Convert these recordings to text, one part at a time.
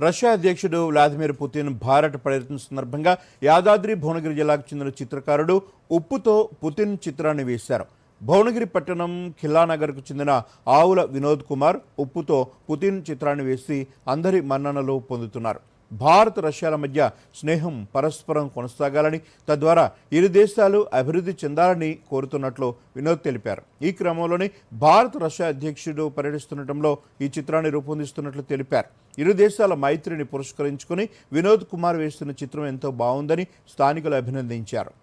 Russia అధ్యక్షుడు Vladimir Putin Bharat పర్యటన సందర్భంగా యాదాద్రి భువనగిరి జిల్లాకు చెందిన చిత్రకారుడు ఉప్పుతో పుతిన్ చిత్రాన్ని వేశారు. భువనగిరి పట్టణం ఖిల్లానగర్కు చెందిన ఆవుల వినోద్ కుమార్ ఉప్పుతో పుతిన్ చిత్రాన్ని వేసి అందరి మన్ననలు పొందుతున్నారు. భారత్ రష్యాల మధ్య స్నేహం పరస్పరం కొనసాగాలని తద్వారా ఇరు దేశాలు అభివృద్ధి చెందాలని కోరుతున్నట్లు వినోద్ తెలిపారు. ఈ క్రమంలోనే భారత్ రష్యా అధ్యక్షుడు పర్యటిస్తుండటంలో ఈ చిత్రాన్ని రూపొందిస్తున్నట్లు తెలిపారు. ఇరు దేశాల మైత్రిని పురస్కరించుకుని వినోద్ కుమార్ వేస్తున్న చిత్రం ఎంతో బాగుందని స్థానికులు అభినందించారు.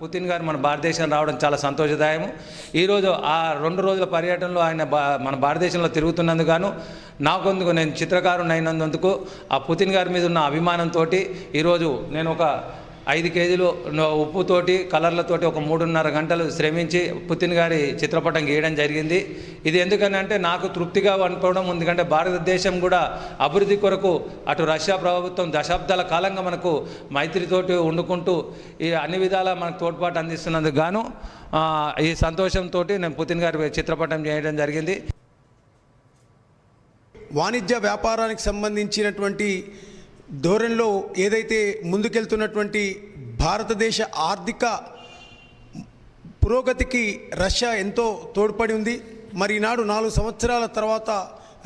పుతిన్ గారు మన భారతదేశం రావడం చాలా సంతోషదాయము ఈరోజు ఆ రెండు రోజుల పర్యటనలో ఆయన మన భారతదేశంలో తిరుగుతున్నందుకు గాను నాకొందుకు నేను చిత్రకారుని అయినందుకు ఆ పుతిన్ గారి మీద ఉన్న అభిమానంతో ఈరోజు నేను ఒక ఐదు కేజీలు ఉప్పుతోటి కలర్లతోటి ఒక మూడున్నర గంటలు శ్రమించి పుతిన్ గారి చిత్రపటం గీయడం జరిగింది. ఇది ఎందుకని అంటే నాకు తృప్తిగా అనుకోవడం ఎందుకంటే భారతదేశం కూడా అభివృద్ధి కొరకు అటు రష్యా ప్రభుత్వం దశాబ్దాల కాలంగా మనకు మైత్రితోటి వండుకుంటూ ఈ అన్ని విధాలా మనకు తోడ్పాటు అందిస్తున్నందుకు గాను ఈ సంతోషంతో నేను పుతిన్ గారి చిత్రపటం చేయడం జరిగింది. వాణిజ్య వ్యాపారానికి సంబంధించినటువంటి ధోరణిలో ఏదైతే ముందుకెళ్తున్నటువంటి భారతదేశ ఆర్థిక పురోగతికి రష్యా ఎంతో తోడ్పడి ఉంది. మరి ఈనాడు నాలుగు సంవత్సరాల తర్వాత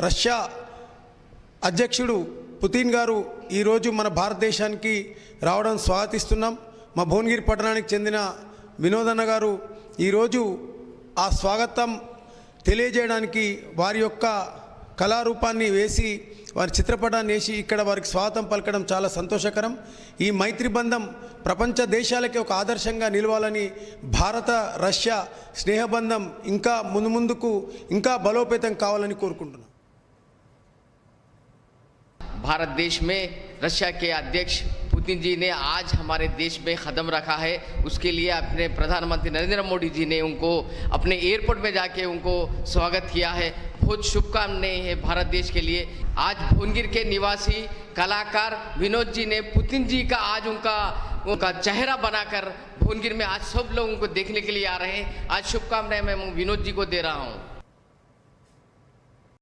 రష్యా అధ్యక్షుడు పుతిన్ గారు ఈరోజు మన భారతదేశానికి రావడం స్వాగతిస్తున్నాం. మా భువనగిరి పట్టణానికి చెందిన వినోదన్న గారు ఈరోజు ఆ స్వాగతం తెలియజేయడానికి వారి యొక్క కళారూపాన్ని వేసి వారి చిత్రపటాన్ని వేసి ఇక్కడ వారికి స్వాగతం పలకడం చాలా సంతోషకరం ఈ మైత్రి బంధం ప్రపంచ దేశాలకి ఒక ఆదర్శంగా నిలవాలని భారత రష్యా స్నేహబంధం ఇంకా ముందు ముందుకు ఇంకా బలోపేతం కావాలని కోరుకుంటున్నాం भारत देश में रशिया के अध्यक्ष पुतिन जी ने आज हमारे देश में कदम रखा है उसके लिए अपने प्रधानमंत्री नरेंद्र मोदी जी ने उनको अपने एयरपोर्ट में जाके उनको स्वागत किया है बहुत शुभकामनाएँ है भारत देश के लिए। आज भुवनगिर के निवासी कलाकार विनोद जी ने पुतिन जी का आज उनका उनका चेहरा बनाकर भुवनगिर में आज सब लोग उनको देखने के लिए आ रहे हैं। आज शुभकामनाएँ मैं विनोद जी को दे रहा हूँ।